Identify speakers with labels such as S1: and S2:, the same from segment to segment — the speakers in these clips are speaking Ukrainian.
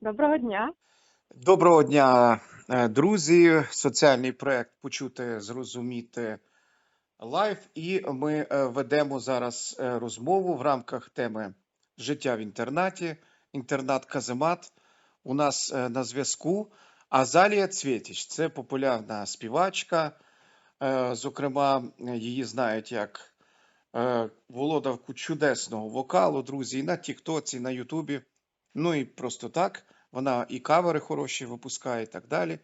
S1: Доброго дня.
S2: Доброго дня, е, друзі. Соціальний проект Почути, зрозуміти лайф. І ми е, ведемо зараз е, розмову в рамках теми життя в інтернаті, інтернат Каземат. У нас на зв'язку Азалія Цвєтіч. Це популярна співачка. Зокрема, її знають як володарку чудесного вокалу, друзі, і на Тіктоці, на Ютубі. Ну і просто так. Вона і кавери хороші випускає, і так далі.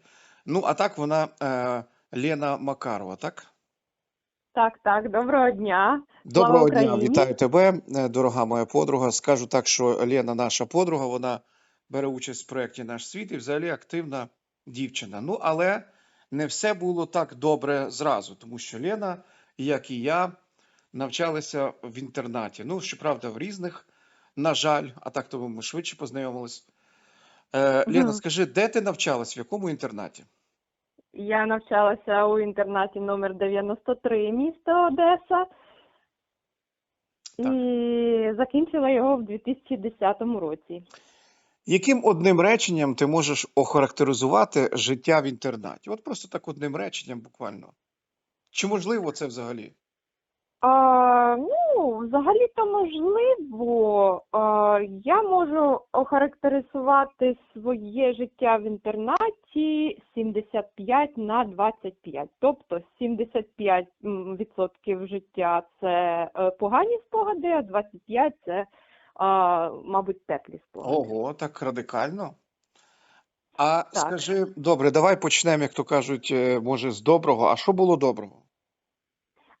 S2: Ну, а так вона е, Лена Макарова, так?
S1: Так, так, доброго дня.
S2: Доброго дня,
S1: Україні!
S2: вітаю тебе, е, дорога моя подруга. Скажу так, що Лена наша подруга, вона бере участь в проєкті Наш світ і взагалі активна дівчина. Ну, але не все було так добре зразу, тому що Лена, як і я, навчалися в інтернаті. Ну, щоправда, в різних, на жаль, а так то ми швидше познайомились. Е, Лена, скажи, де ти навчалась, в якому інтернаті?
S1: Я навчалася у інтернаті номер 93 місто Одеса і закінчила його в 2010 році.
S2: Яким одним реченням ти можеш охарактеризувати життя в інтернаті? От просто так одним реченням буквально. Чи можливо це взагалі?
S1: А, ну, взагалі-то можливо. Я можу охарактеризувати своє життя в інтернаті 75 на 25. Тобто 75% життя це е, погані спогади, а 25 це, мабуть, теплі спогади.
S2: Ого, так радикально. А скажи, добре, давай почнемо, як то кажуть, е, може, з доброго. А що було доброго?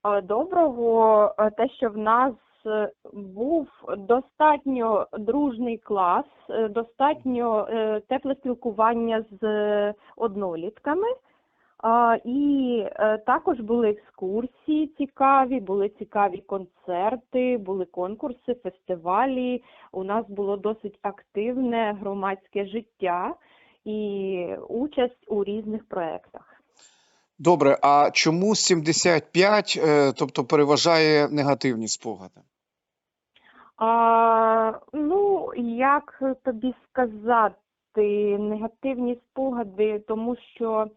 S1: А, Доброго, е, те, що в нас е, був достатньо дружний клас, е, достатньо е, тепле спілкування з е, однолітками. І е, також були екскурсії цікаві, були цікаві концерти, були конкурси, фестивалі. У нас було досить активне громадське життя і участь у різних проєктах.
S2: Добре, а чому 75, е, тобто переважає негативні спогади?
S1: А, ну, як тобі сказати, негативні спогади, тому що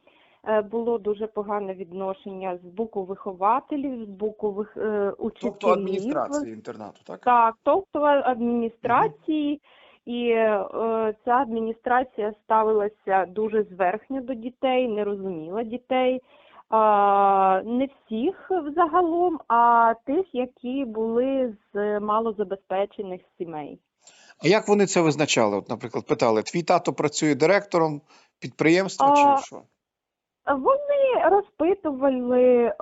S1: е, було дуже погане відношення з боку вихователів, з боку вих, е, учителів.
S2: Тобто адміністрації інтернату, так?
S1: Так, тобто адміністрації, і е, ця адміністрація ставилася дуже зверхньо до дітей, не розуміла дітей. Не всіх взагалом, а тих, які були з малозабезпечених сімей.
S2: А як вони це визначали? От, наприклад, питали, твій тато працює директором підприємства
S1: А,
S2: чи що?
S1: Вони розпитували,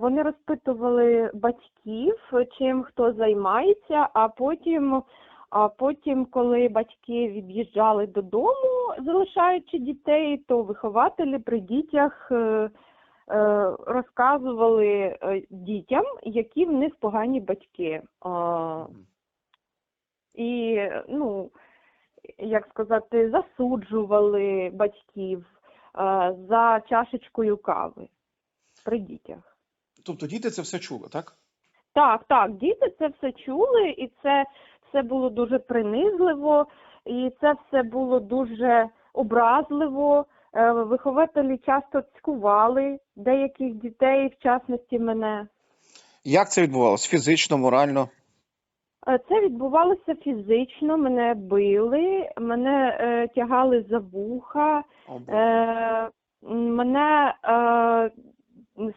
S1: вони розпитували батьків, чим хто займається, а потім, а потім, коли батьки від'їжджали додому, залишаючи дітей, то вихователі при дітях е, е, розказували е, дітям, які в них погані батьки. І, ну, як сказати, засуджували батьків за чашечкою кави при дітях.
S2: Тобто діти це все чули, так?
S1: Так, так, діти це все чули, і це все було дуже принизливо, і це все було дуже образливо. Е, Вихователі часто цькували деяких дітей, в частності мене.
S2: Як це відбувалося? Фізично, морально?
S1: Е, Це відбувалося фізично, мене били, мене е, тягали за вуха, Е, мене е,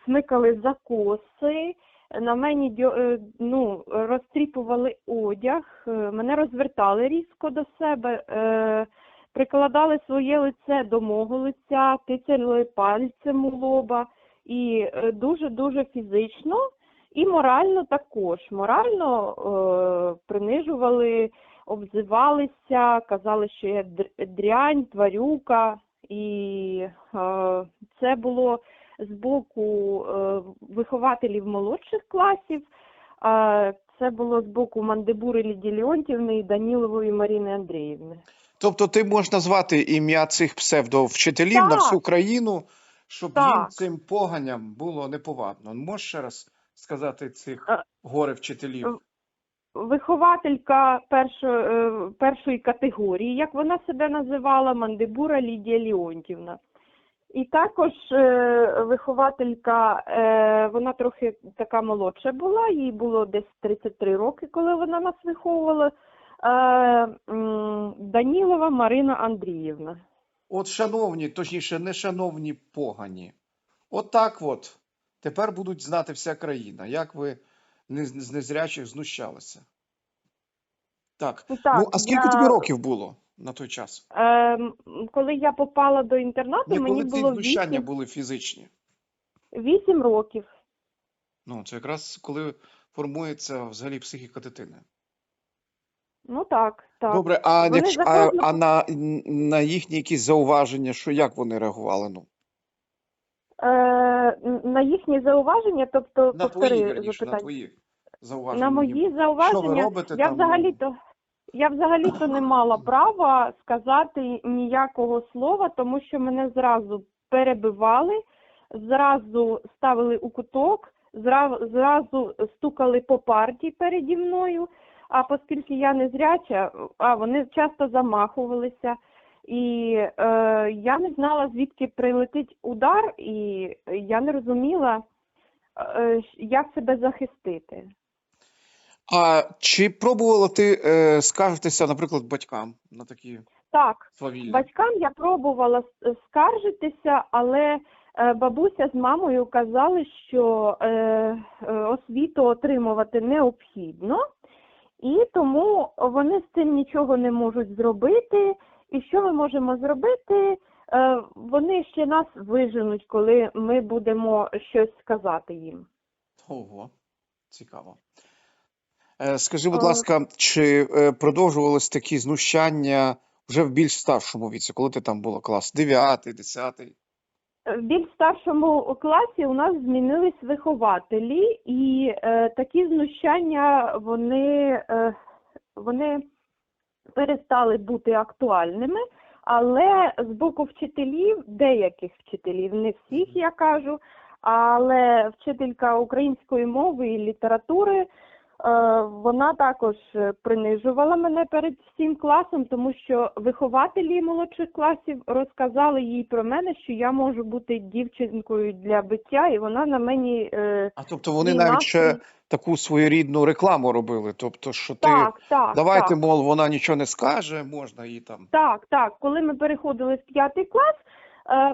S1: смикали за коси, на мені е, ну, розтріпували одяг, е, мене розвертали різко до себе, е, прикладали своє лице до мого лиця, тицяли пальцем у лоба і дуже-дуже фізично. І морально також. Морально принижували, обзивалися, казали, що я др- дрянь, тварюка. І це було з боку е, вихователів молодших класів, це було з боку Мандебури Лідії Леонтівни і Данілової Маріни Андріївни.
S2: Тобто ти можеш назвати ім'я цих псевдовчителів на всю країну, щоб їм цим поганям було неповадно. Можеш ще раз сказати цих
S1: Е,
S2: горе вчителів?
S1: вихователька першої, е, першої категорії, як вона себе називала, Мандибура Лідія Леонтівна. І також е, вихователька, е, вона трохи така молодша була, їй було десь 33 роки, коли вона нас виховувала, е, Данілова Марина Андріївна.
S2: От, шановні, точніше, не шановні погані. От так от. Тепер будуть знати вся країна, як ви з незрячих знущалися. Так.
S1: Ну, так,
S2: ну, а скільки
S1: я-
S2: тобі років було на той час?
S1: Е, коли я попала до інтернату,
S2: Ні,
S1: мені
S2: коли ці
S1: було
S2: знущання
S1: 8,
S2: були фізичні.
S1: 8 років.
S2: Ну, це якраз коли формується взагалі психіка дитини.
S1: Ну так, так.
S2: Добре, а,
S1: Вони
S2: якщо, а,
S1: заходили-
S2: а на, на їхні якісь зауваження, що як вони реагували? Ну,
S1: Е, на їхні зауваження, тобто,
S2: на твої,
S1: повтори
S2: вірніше, на твої зауваження.
S1: На мої зауваження,
S2: робите
S1: я
S2: там,
S1: взагалі-то, я взагалі-то не мала права сказати ніякого слова, тому що мене зразу перебивали, зразу ставили у куток, зразу стукали по парті переді мною, а оскільки я не зряча, а вони часто замахувалися. І е, я не знала, звідки прилетить удар, і я не розуміла, е, як себе захистити.
S2: А чи пробувала ти е, скаржитися, наприклад, батькам на такі
S1: Так,
S2: свавілля?
S1: батькам я пробувала с- скаржитися, але е, бабуся з мамою казали, що е, е, освіту отримувати необхідно, і тому вони з цим нічого не можуть зробити. І що ми можемо зробити? Е, Вони ще нас виженуть, коли ми будемо щось сказати їм.
S2: Ого, цікаво. Е, скажи, будь ласка, чи е, продовжувались такі знущання вже в більш старшому віці, коли ти там була клас 9, 10?
S1: В більш старшому класі у нас змінились вихователі, і е, такі знущання вони, е, вони перестали бути актуальними, але з боку вчителів, деяких вчителів, не всіх я кажу, але вчителька української мови і літератури. Е, Вона також е, принижувала мене перед всім класом, тому що вихователі молодших класів розказали їй про мене, що я можу бути дівчинкою для биття, і вона на мені е,
S2: А тобто вони навіть ще таку своєрідну рекламу робили. Тобто, що ти
S1: так, так,
S2: давайте,
S1: так.
S2: мол, вона нічого не скаже, можна їй там.
S1: Так, так. Коли ми переходили в п'ятий клас,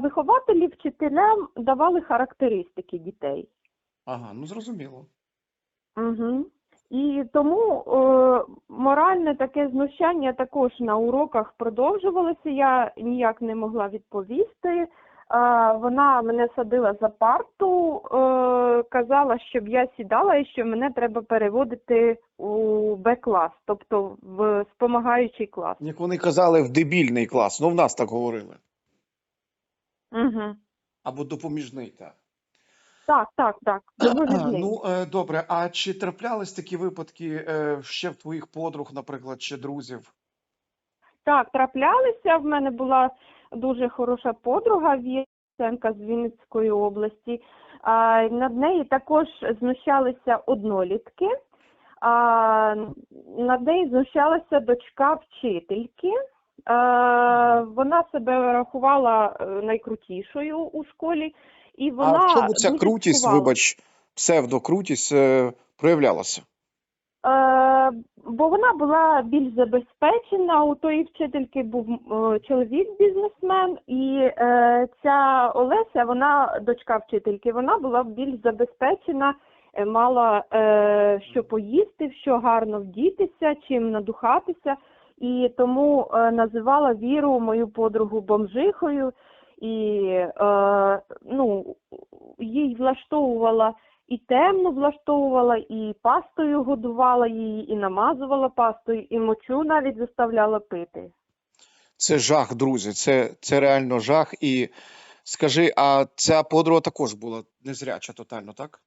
S1: вихователі вчителям давали характеристики дітей.
S2: Ага, ну зрозуміло.
S1: Угу. І тому е, моральне таке знущання також на уроках продовжувалося. Я ніяк не могла відповісти. Е, вона мене садила за парту, е, казала, щоб я сідала і що мене треба переводити у Б-клас, тобто в спомагаючий клас.
S2: Як вони казали, в дебільний клас. Ну, в нас так говорили.
S1: Угу.
S2: Або допоміжний, так.
S1: Так, так, так.
S2: Ну, е, добре, а чи траплялись такі випадки е, ще в твоїх подруг, наприклад, чи друзів?
S1: Так, траплялися. В мене була дуже хороша подруга Віценка з Вінницької області. А, над нею також знущалися однолітки. А, над нею знущалася дочка вчительки. А, вона себе рахувала е, найкрутішою у школі, і вона
S2: а в чому ця крутість,
S1: цькувала.
S2: вибач, псевдокрутість е, проявлялася?
S1: Е, бо вона була більш забезпечена. У тої вчительки був е, чоловік-бізнесмен, і е, ця Олеся, вона дочка вчительки, вона була більш забезпечена, е, мала е, що поїсти, що гарно вдітися, чим надухатися. І тому е, називала Віру, мою подругу, бомжихою. І е, ну, їй влаштовувала і темно влаштовувала, і пастою годувала її, і намазувала пастою, і мочу навіть заставляла пити.
S2: Це жах, друзі, це, це реально жах. І скажи, а ця подруга також була незряча тотально, так?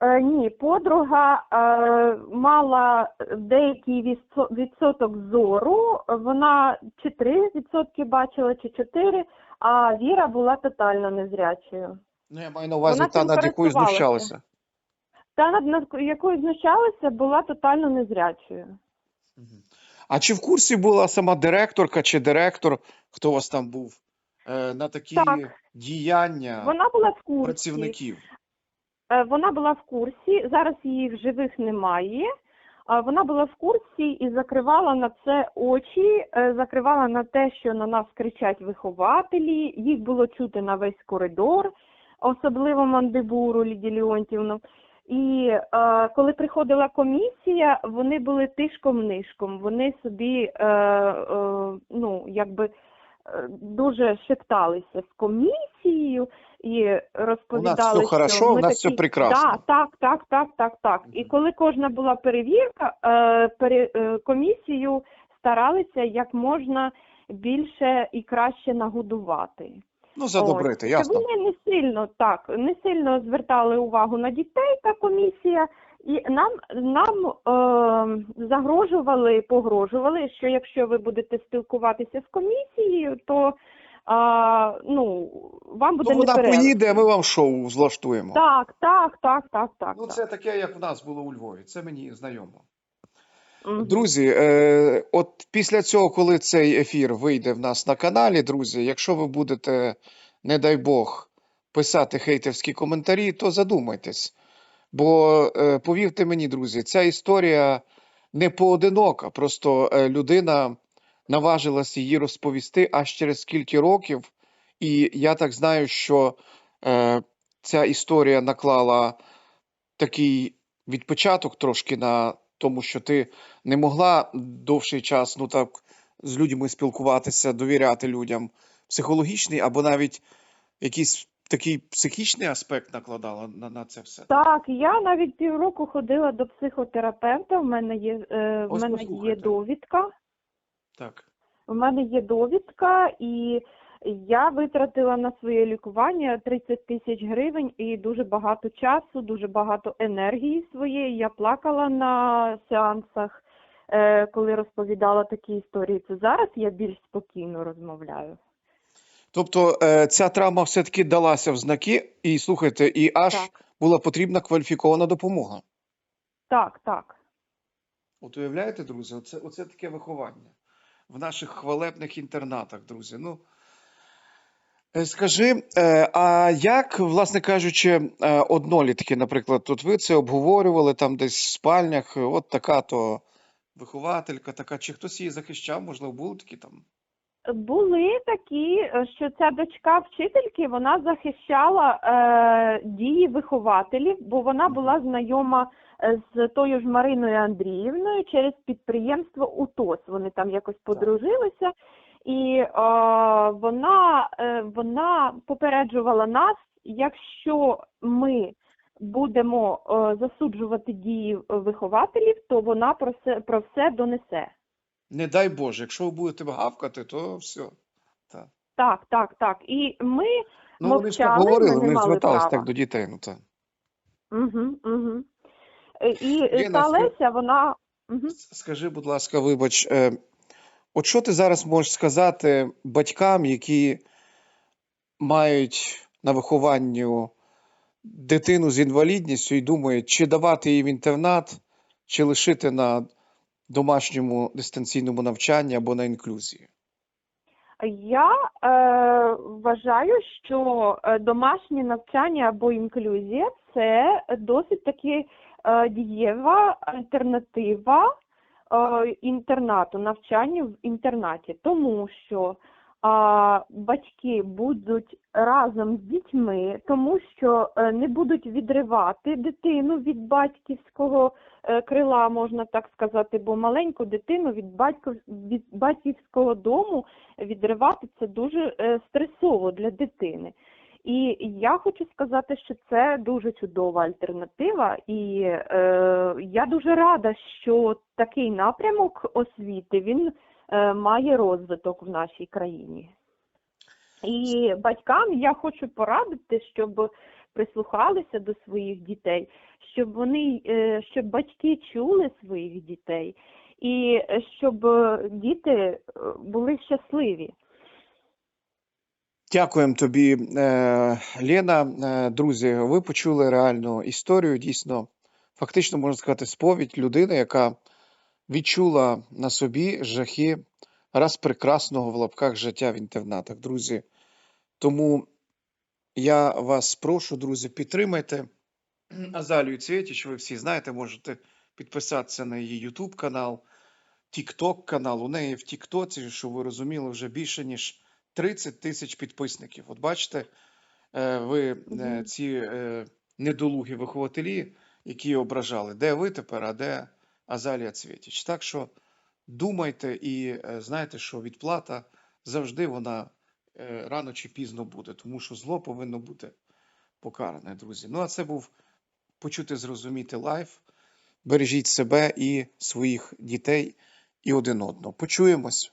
S1: Е, ні, подруга е, мала деякий відсоток зору, вона чи 3% бачила, чи 4%, а Віра була тотально незрячою.
S2: Ну, я маю на увазі
S1: Вона
S2: та,
S1: цим
S2: над якою
S1: користувалася.
S2: знущалися.
S1: Та над над якою знущалися, була тотально незрячою.
S2: А чи в курсі була сама директорка чи директор, хто у вас там був, е, на такі
S1: Так.
S2: діяння
S1: Вона була в курсі.
S2: працівників?
S1: Е, Вона була в курсі, зараз її в живих немає. Вона була в курсі і закривала на це очі, е, закривала на те, що на нас кричать вихователі. Їх було чути на весь коридор, особливо мандибуру Лідію Леонтівну. І е, коли приходила комісія, вони були тишком-нишком. Вони собі е, е, ну, якби е, дуже шепталися з комісією і розповідали,
S2: все хорошо,
S1: що
S2: у
S1: ми
S2: нас все прекрасно.
S1: Да, так, так, так, так, так. І коли кожна була перевірка, е, пере, е, комісію старалися як можна більше і краще нагодувати.
S2: Ну, задобрити,
S1: Ось.
S2: ясно.
S1: Вони не сильно так, не сильно звертали увагу на дітей та комісія, і нам нам е, загрожували, погрожували, що якщо ви будете спілкуватися з комісією, то а, ну вам буде
S2: Ну, вона
S1: непереливки.
S2: поїде, а ми вам шоу влаштуємо.
S1: Так, так, так, так, так.
S2: Ну,
S1: так.
S2: це таке, як в нас було у Львові. Це мені знайомо. Друзі, е, от після цього, коли цей ефір вийде в нас на каналі, друзі, якщо ви будете, не дай Бог, писати хейтерські коментарі, то задумайтесь. Бо е, повірте мені, друзі, ця історія не поодинока. Просто е, людина наважилась її розповісти аж через скільки років. І я так знаю, що е, ця історія наклала такий відпочаток трошки на тому, що ти не могла довший час, ну так, з людьми спілкуватися, довіряти людям. Психологічний або навіть якийсь такий психічний аспект накладала на, на це все.
S1: Так, я навіть півроку ходила до психотерапевта. В мене є е, в
S2: Ось
S1: мене є довідка.
S2: Так.
S1: У мене є довідка, і я витратила на своє лікування 30 тисяч гривень і дуже багато часу, дуже багато енергії своєї. Я плакала на сеансах, е, коли розповідала такі історії. Це зараз я більш спокійно розмовляю.
S2: Тобто е, ця травма все-таки далася в знаки, і слухайте, і аж
S1: Так,
S2: була потрібна кваліфікована допомога.
S1: так, так.
S2: От уявляєте, друзі, оце, оце таке виховання в наших хвалебних інтернатах, друзі. Ну, е, скажи, е, а як, власне кажучи, е, однолітки, наприклад, от ви це обговорювали там десь в спальнях, от така то вихователька, така, чи хтось її захищав, можливо, були такі там?
S1: Були такі, е, що ця дочка вчительки вона захищала е, дії вихователів, бо вона була знайома е, з тою ж Мариною Андріївною через підприємство УТОС. Вони там якось подружилися, і е, вона, е, вона попереджувала нас, якщо ми будемо е, засуджувати дії вихователів, то вона про все, про все донесе.
S2: Не дай Боже, якщо ви будете гавкати, то все. Так.
S1: Так, так, так. І ми
S2: Ну, вони ж так говорили,
S1: ми не
S2: вони
S1: мали
S2: звертались
S1: права.
S2: так до дітей. Ну, так.
S1: Угу, угу. І
S2: Ліна,
S1: та
S2: скажи-
S1: Леся, вона. Угу.
S2: Скажи, будь ласка, вибач, е, от що ти зараз можеш сказати батькам, які мають на вихованню дитину з інвалідністю і думають, чи давати її в інтернат, чи лишити на домашньому дистанційному навчанні або на інклюзії?
S1: Я е, вважаю, що е, домашнє навчання або інклюзія це досить таки е, дієва альтернатива е, інтернату, навчанню в інтернаті, тому що батьки будуть разом з дітьми, тому що е, не будуть відривати дитину від батьківського е, крила, можна так сказати, бо маленьку дитину від батько від батьківського дому відривати це дуже е, стресово для дитини. І я хочу сказати, що це дуже чудова альтернатива, і е, я дуже рада, що такий напрямок освіти він має розвиток в нашій країні. І батькам я хочу порадити, щоб прислухалися до своїх дітей, щоб вони, е, щоб батьки чули своїх дітей, і е, щоб е, діти е, були щасливі.
S2: Дякуємо тобі, е, Лена. Е, Друзі, ви почули реальну історію. Дійсно, фактично можна сказати, сповідь людини, яка відчула на собі жахи раз прекрасного в лапках життя в інтернатах, друзі. Тому я вас прошу, друзі, підтримайте Азалію Цвєтіч. Ви всі знаєте, можете підписатися на її YouTube канал, TikTok канал. У неї в Тіктоці, щоб ви розуміли, вже більше ніж 30 тисяч підписників. От бачите, е, ви е, ці е, недолугі вихователі, які ображали, де ви тепер, а де Азалія Цвітіч. Так що думайте і знаєте, знайте, що відплата завжди вона е, рано чи пізно буде, тому що зло повинно бути покаране, друзі. Ну, а це був почути зрозуміти лайф. Бережіть себе і своїх дітей і один одного. Почуємось.